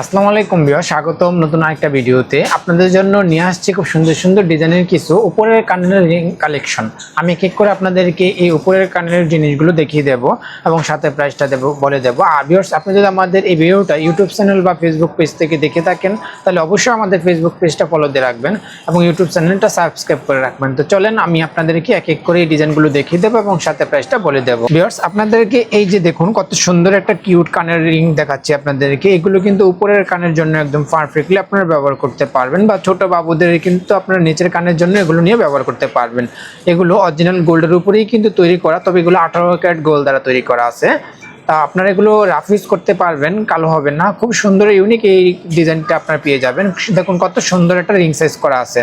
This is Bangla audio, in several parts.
আসসালামু আলাইকুম বিয়া স্বাগতম নতুন আরেকটা ভিডিওতে। আপনাদের জন্য নিয়ে আসছি খুব সুন্দর সুন্দর ডিজাইনের কিছু উপরের কানের রিং কালেকশন। আমি এক করে আপনাদেরকে এই উপরের কানের জিনিসগুলো দেখিয়ে দেব এবং সাথে প্রাইসটা দেব, বলে দেব। আর ভিউয়ার্স, আপনি যদি আমাদের এই ভিডিওটা ইউটিউব চ্যানেল বা ফেসবুক পেজ থেকে দেখে থাকেন, তাহলে অবশ্যই আমাদের ফেসবুক পেজটা ফলো দিয়ে রাখবেন এবং ইউটিউব চ্যানেলটা সাবস্ক্রাইব করে রাখবেন। তো চলেন, আমি আপনাদেরকে এক এক করে এই ডিজাইনগুলো দেখিয়ে দেবো এবং সাথে প্রাইসটা বলে দেবো। ভিউয়ার্স, আপনাদেরকে এই যে দেখুন, কত সুন্দর একটা কিউট কানের রিং দেখাচ্ছি আপনাদেরকে। এগুলো কিন্তু উপরের কানের জন্য একদম পারফেক্টলি আপনারা ব্যবহার করতে পারবেন বা ছোট বাবুদের কিন্তু আপনারা নিচের কানের জন্য এগুলো নিয়ে ব্যবহার করতে পারবেন। এগুলো অরিজিনাল গোল্ডের উপরেই কিন্তু তৈরি করা, তবে এগুলো আঠারো ক্যারেট গোল্ড দ্বারা তৈরি করা আছে। তা আপনারা এগুলো রাফ ইউজ করতে পারবেন, কালো হবে না। খুব সুন্দর ইউনিক এই ডিজাইনটা আপনারা পেয়ে যাবেন। দেখুন কত সুন্দর একটা রিং সাইজ করা আছে।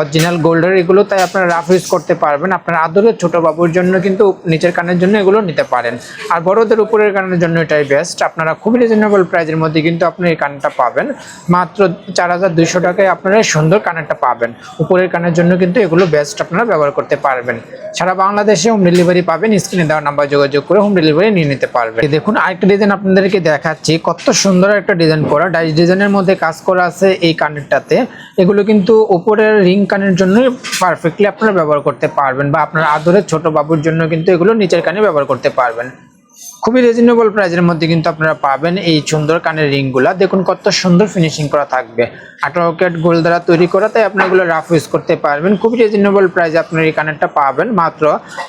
অরিজিনাল গোল্ডের এগুলো তাই আপনারা রাফ ইউজ করতে পারবেন। আপনার আদরের ছোট বাবুর জন্য কিন্তু নিচের কানের জন্য এগুলো নিতে পারেন। আর বড়দের উপরের কানের জন্য এটাই বেস্ট আপনারা খুবই রিজনেবল প্রাইজের মধ্যে কিন্তু আপনি এই কানটা পাবেন। মাত্র চার হাজার দুইশো টাকায় আপনারা সুন্দর কানেরটা পাবেন। উপরের কানের জন্য কিন্তু এগুলো বেস্ট আপনারা ব্যবহার করতে পারবেন। সারা বাংলাদেশে হোম ডেলিভারি পাবেন। স্ক্রিনে দেওয়ার নাম্বার যোগাযোগ করে হোম ডেলিভারি নিয়ে নিতে পারবেন। দেখুন, আরেকটা ডিজাইন আপনাদেরকে দেখাচ্ছি। কত সুন্দর একটা ডিজাইন করা। ডাইস ডিজাইনের মধ্যে কাজ করা আছে এই কানেরটাতে। এগুলো কিন্তু উপরের রিং কানের জন্য পারফেক্টলি আপনারা ব্যবহার করতে পারবেন বা আপনার আদরের ছোট বাবুর জন্য কিন্তু এগুলো নিচের কানে ব্যবহার করতে পারবেন। খুবই রিজনেবল প্রাইজের মধ্যে কিন্তু আপনারা পাবেন এই সুন্দর কানের রিংগুলা। দেখুন কত সুন্দর ফিনিশিং করা থাকবে। আঠারো কেট গোল দ্বারা তৈরি করা, তাই আপনি এগুলো রাফ ইউজ করতে পারবেন। খুবই রিজনেবল প্রাইজে আপনার এই কানেরটা পাবেন। মাত্র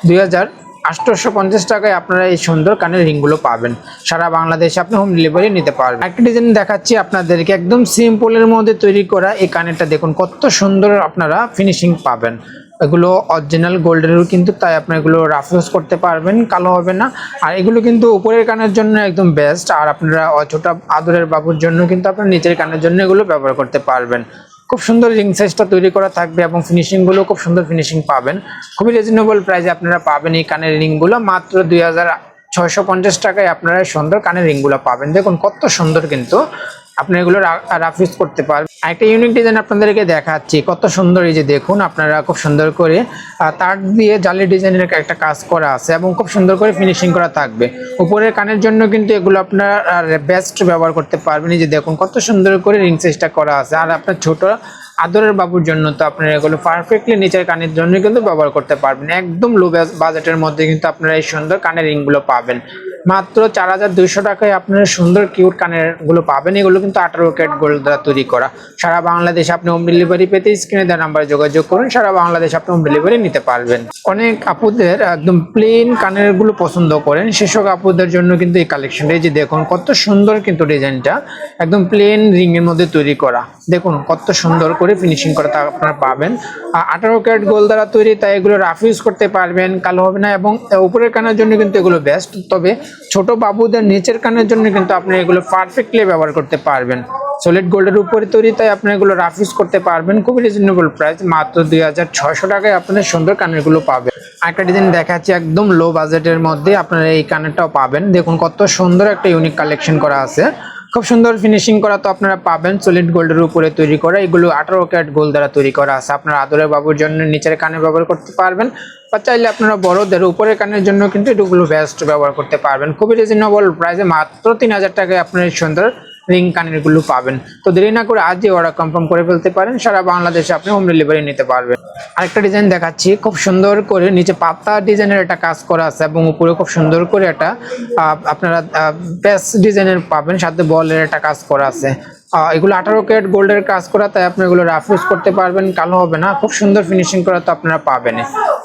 দুই হাজার আটশোশো পঞ্চাশ টাকায় আপনারা এই সুন্দর কানের রিংগুলো পাবেন। সারা বাংলাদেশে আপনি হোম ডেলিভারি নিতে পারবেন। একটা ডিজাইন দেখাচ্ছি আপনাদেরকে, একদম সিম্পলের মধ্যে তৈরি করা এই কানেরটা দেখুন, কত সুন্দর আপনারা ফিনিশিং পাবেন। এগুলো অরিজিনাল গোল্ডেরও কিন্তু, তাই আপনি এগুলো রাফ ইউজ করতে পারবেন, কালো হবে না। আর এগুলো কিন্তু উপরের কানের জন্য একদম বেস্ট আর আপনারা অছোটা আদরের বাবুর জন্য কিন্তু আপনার নিচের কানের জন্য এগুলো ব্যবহার করতে পারবেন। খুব সুন্দর রিং সাইজটা তৈরি করা থাকবে এবং ফিনিশিংগুলো খুব সুন্দর ফিনিশিং পাবেন। খুবই রিজনেবল প্রাইসে আপনারা পাবেন এই কানের রিংগুলো মাত্র দুই ছয়শো পঞ্চাশ টাকায় আপনারা সুন্দর কানের রিংগুলো পাবেন। দেখুন কত সুন্দর কিন্তু আপনি এগুলো রাফ ইউজ করতে পারবেন একটা ইউনিক ডিজাইন আপনাদেরকে দেখাচ্ছি, কত সুন্দর এই যে দেখুন, আপনারা খুব সুন্দর করে তার দিয়ে জালি ডিজাইনের একটা কাজ করা আছে এবং খুব সুন্দর করে ফিনিশিং করা থাকবে। উপরের কানের জন্য কিন্তু এগুলো আপনার বেস্ট ব্যবহার করতে পারবেন। এই যে দেখুন, কত সুন্দর করে রিং সাইজটা করা আছে। আর আপনার ছোট আদরের বাবুর জন্য তো আপনারা এগুলো পারফেক্টলি নিচের কানের জন্য কিন্তু ব্যবহার করতে পারবেন। একদম লো বাজেটের মধ্যে কিন্তু আপনারা এই সুন্দর কানের রিংগুলো পাবেন। মাত্র চার হাজার দুইশো টাকায় আপনারা সুন্দর কিউট কানেরগুলো পাবেন। এগুলো কিন্তু আঠারো ক্যারেট গোল্ড দ্বারা তৈরি করা। সারা বাংলাদেশে আপনি হোম ডেলিভারি পেতে স্ক্রিনে দেওয়া নাম্বারে যোগাযোগ করুন। সারা বাংলাদেশে আপনি হোম ডেলিভারি নিতে পারবেন। অনেক আপুদের একদম প্লেন কানেরগুলো পছন্দ করেন। সেসব আপুদের জন্য কিন্তু এই কালেকশনটা যে দেখুন, কত সুন্দর কিন্তু ডিজাইনটা। একদম প্লেন রিং এর মধ্যে তৈরি করা। দেখুন, কত সুন্দর করে ফিনিশিং করা তা আপনারা পাবেন। আর আঠারো ক্যারেট গোল্ড দ্বারা তৈরি, তাই এগুলো রাফ ইউজ করতে পারবেন, কালো হবে না। এবং উপরের কানের জন্য কিন্তু এগুলো বেস্ট তবে ছোট বাবুদের নিচের কানের জন্য কিন্তু আপনি এগুলো পারফেক্টলি ব্যবহার করতে পারবেন। সলিড গোল্ডের উপরে তৈরি, তাই আপনি এগুলো রাফ ইউজ করতে পারবেন। খুবই রিজনেবল প্রাইস মাত্র দুই হাজার ছয়শো টাকায় আপনাদের সুন্দর কানেরগুলো পাবেন। একটা ডিজাইন দেখাচ্ছি একদম লো বাজেটের মধ্যে, আপনারা এই কানেরটাও পাবেন। দেখুন কত সুন্দর একটা ইউনিক কালেকশন করা আছে। খুব সুন্দর ফিনিশিং করা তো আপনারা পাবেন। সলিড গোল্ডের উপরে তৈরি করা। এগুলো আঠারো ক্যারেট গোল্ড দ্বারা তৈরি করা আছে। আপনার আদরের বাবুর জন্য নিচের কানে ব্যবহার করতে পারবেন বা চাইলে আপনারা বড়দের উপরের কানের জন্য কিন্তু এগুলো বেস্ট ব্যবহার করতে পারবেন। খুবই রিজনেবল প্রাইসে মাত্র তিন হাজার টাকায় আপনার সুন্দর রিং কানেরগুলো পাবেন। তো দেরি না করে আজই অর্ডার কনফার্ম করে ফেলতে পারেন, সারা বাংলাদেশে আপনি হোম ডেলিভারি নিতে পারবেন। আরেকটা ডিজাইন দেখাচ্ছি, খুব সুন্দর করে নিচে পাতা ডিজাইনের একটা কাজ করা আছে এবং উপরে খুব সুন্দর করে একটা আপনারা বেস ডিজাইনের পাবেন, সাথে বলের একটা কাজ করা আছে। এগুলো আঠারো ক্যারেট গোল্ডের কাজ করা, তাই আপনি এগুলো রাফ ইউজ করতে পারবেন, কালো হবে না, খুব সুন্দর ফিনিশিং করা তো আপনারা পাবেন।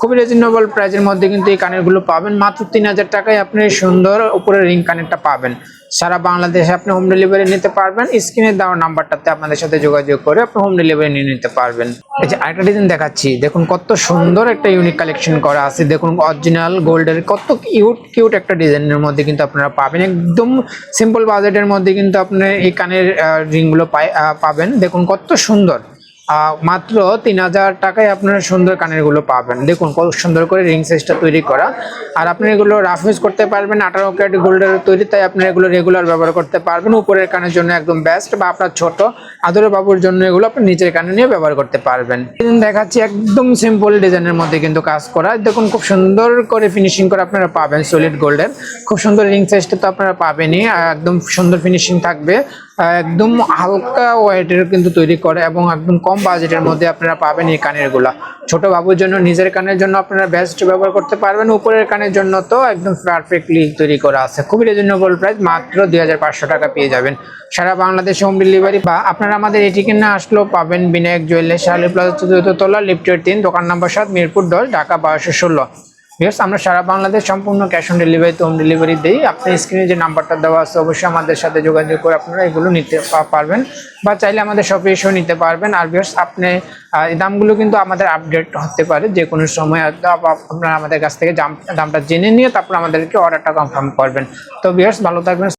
খুবই রিজনেবল প্রাইজের মধ্যে কিন্তু এই কানেরগুলো পাবেন, মাত্র তিন হাজার টাকায় আপনি সুন্দর উপরে রিং কানেরটা পাবেন। সারা বাংলাদেশে আপনি হোম ডেলিভারি নিতে পারবেন। স্ক্রিনে দেওয়া নাম্বারটাতে আপনাদের সাথে যোগাযোগ করে আপনি হোম ডেলিভারি নিয়ে নিতে পারবেন। এই যে আরেকটা ডিজাইন দেখাচ্ছি, দেখুন কত সুন্দর একটা ইউনিক কালেকশন করা আছে। দেখুন অরিজিনাল গোল্ডের কত কিউট কিউট একটা ডিজাইনের মধ্যে কিন্তু আপনারা পাবেন। একদম সিম্পল বাজেটের মধ্যে কিন্তু আপনি এই কানের রিংগুলো পাবেন। দেখুন কত সুন্দর। মাত্র তিন হাজার টাকায় আপনারা সুন্দর কানেরগুলো পাবেন। দেখুন কত সুন্দর করে রিং সাইজটা তৈরি করা। আর আপনি এগুলো রাফ ইউজ করতে পারবেন, আঠারো ক্যারেট গোল্ডের তৈরি, তাই আপনারা এগুলো রেগুলার ব্যবহার করতে পারবেন। উপরের কানের জন্য একদম বেস্ট বা আপনার ছোট আদরের বাবুর জন্য এগুলো আপনি নিচের কানে নিয়ে ব্যবহার করতে পারবেন। দেখাচ্ছি একদম সিম্পল ডিজাইনের মধ্যে কিন্তু কাজ করা। দেখুন খুব সুন্দর করে ফিনিশিং করে আপনারা পাবেন সলিড গোল্ডের খুব সুন্দর রিং সাইজটা তো আপনারা পাবেনই, একদম সুন্দর ফিনিশিং থাকবে। একদম হালকা ওয়েটের কিন্তু তৈরি করে এবং একদম কম বাজেটের মধ্যে আপনারা পাবেন এই কানেরগুলা। ছোট বাবুর জন্য, নিজের কানের জন্য আপনারা বেস্ট ব্যবহার করতে পারবেন। উপরের কানের জন্য তো একদম পারফেক্টলি তৈরি করা আছে। খুবই রিজনেবল প্রাইস মাত্র দুই হাজার পাঁচশো টাকা পেয়ে যাবেন। সারা বাংলাদেশে হোম ডেলিভারি বা আপনারা আমাদের এটি কিনে আসলেও পাবেন বিনায়ক জুয়েলার্স শালি প্লাজা চতুর্থ তলা লিফটের তিন, দোকান নম্বর সাত, মিরপুর দশ, ঢাকা বারোশো ষোলো। বিকজ আমরা সারা বাংলাদেশ সম্পূর্ণ ক্যাশ অন ডেলিভারিতে হোম ডেলিভারি দিই। আপনি স্ক্রিনে যে নাম্বারটা দেওয়া আছে, অবশ্যই আমাদের সাথে যোগাযোগ করে আপনারা এগুলো নিতে পারবেন বা চাইলে আমাদের শপে এসেও নিতে পারবেন। আর ইয়েস আপনি এই দামগুলো কিন্তু আমাদের আপডেট হতে পারে যে কোনো সময় আপনারা আমাদের কাছ থেকে দামটা জেনে নিয়ে তারপর আমাদেরকে অর্ডারটা কনফার্ম করবেন। তো বিয়ার্স ভালো থাকবেন